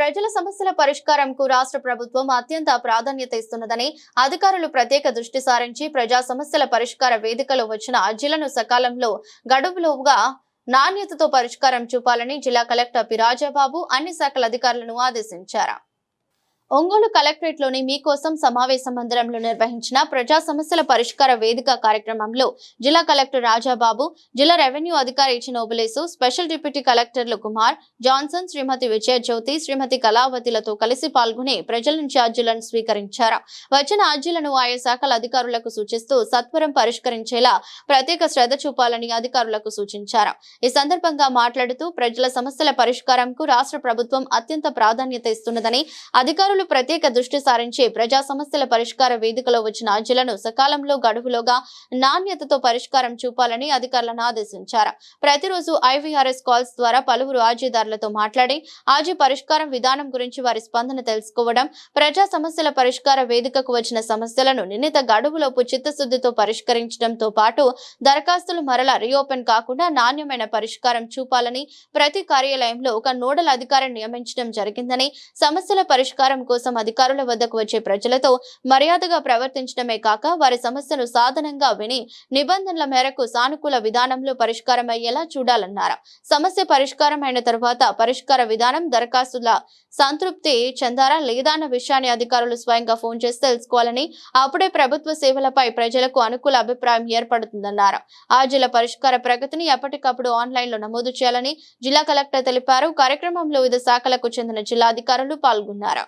ప్రజల సమస్యల పరిష్కారంకు రాష్ట్ర ప్రభుత్వం అత్యంత ప్రాధాన్యత ఇస్తున్నదని అధికారులు ప్రత్యేక దృష్టి సారించి ప్రజా సమస్యల పరిష్కార వేదికలో వచ్చిన అర్జీలను సకాలంలో గడువులోగా నాణ్యతతో పరిష్కారం చూపాలని జిల్లా కలెక్టర్ పి రాజాబాబు అన్ని శాఖల అధికారులను ఆదేశించారు. ఒంగోలు కలెక్టరేట్లోని మీకోసం సమావేశ మందిరంలో నిర్వహించిన ప్రజా సమస్యల పరిష్కార వేదిక కార్యక్రమంలో జిల్లా కలెక్టర్ రాజాబాబు జిల్లా రెవెన్యూ అధికారి నోబులేసు స్పెషల్ డిప్యూటీ కలెక్టర్లు కుమార్ జాన్సన్ శ్రీమతి విజయ జ్యోతి శ్రీమతి కళావతిలతో కలిసి పాల్గొని ప్రజల నుంచి అర్జీలను స్వీకరించారు. వచ్చిన అర్జీలను ఆయా శాఖల అధికారులకు సూచిస్తూ సత్వరం పరిష్కరించేలా ప్రత్యేక శ్రద్ధ చూపాలని అధికారులకు సూచించారు. ఈ సందర్భంగా మాట్లాడుతూ ప్రజల సమస్యల పరిష్కారంకు రాష్ట్ర ప్రభుత్వం అత్యంత ప్రాధాన్యత ఇస్తున్నదని అధికారులు ప్రత్యేక దృష్టి సారించి ప్రజా సమస్యల పరిష్కార వేదికలో వచ్చిన అర్జీలను సకాలంలో గడువులోగా నాణ్యతతో పరిష్కారం చూపాలని అధికారులను ఆదేశించారు. ప్రతిరోజు ఐవీఆర్ఎస్ కాల్స్ ద్వారా పలువురు అర్జీదారులతో మాట్లాడి అర్జీ పరిష్కారం విధానం గురించి వారి స్పందన తెలుసుకోవడం ప్రజా సమస్యల పరిష్కార వేదికకు వచ్చిన సమస్యలను నిర్ణీత గడువులోపు చిత్తశుద్ధితో పరిష్కరించడంతో పాటు దరఖాస్తులు మరలా రీఓపెన్ కాకుండా నాణ్యమైన పరిష్కారం చూపాలని ప్రతి కార్యాలయంలో ఒక నోడల్ అధికారిని నియమించడం జరిగిందని సమస్యల పరిష్కారం కోసం అధికారుల వద్దకు వచ్చే ప్రజలతో మర్యాదగా ప్రవర్తించడమే కాక వారి సమస్యను సాధనంగా విని నిబంధనల మేరకు సానుకూల విధానంలో పరిష్కారం అయ్యేలా చూడాలన్నారు. సమస్య పరిష్కారం అయిన తర్వాత పరిష్కార విధానం దరఖాస్తుల సంతృప్తి చెందారా లేదా అన్న విషయాన్ని అధికారులు స్వయంగా ఫోన్ చేసి తెలుసుకోవాలని అప్పుడే ప్రభుత్వ సేవలపై ప్రజలకు అనుకూల అభిప్రాయం ఏర్పడుతుందన్నారు. ఆ జిల్లా పరిష్కార ప్రగతిని ఎప్పటికప్పుడు ఆన్లైన్లో నమోదు చేయాలని జిల్లా కలెక్టర్ తెలిపారు. కార్యక్రమంలో వివిధ శాఖలకు చెందిన జిల్లా అధికారులు పాల్గొన్నారు.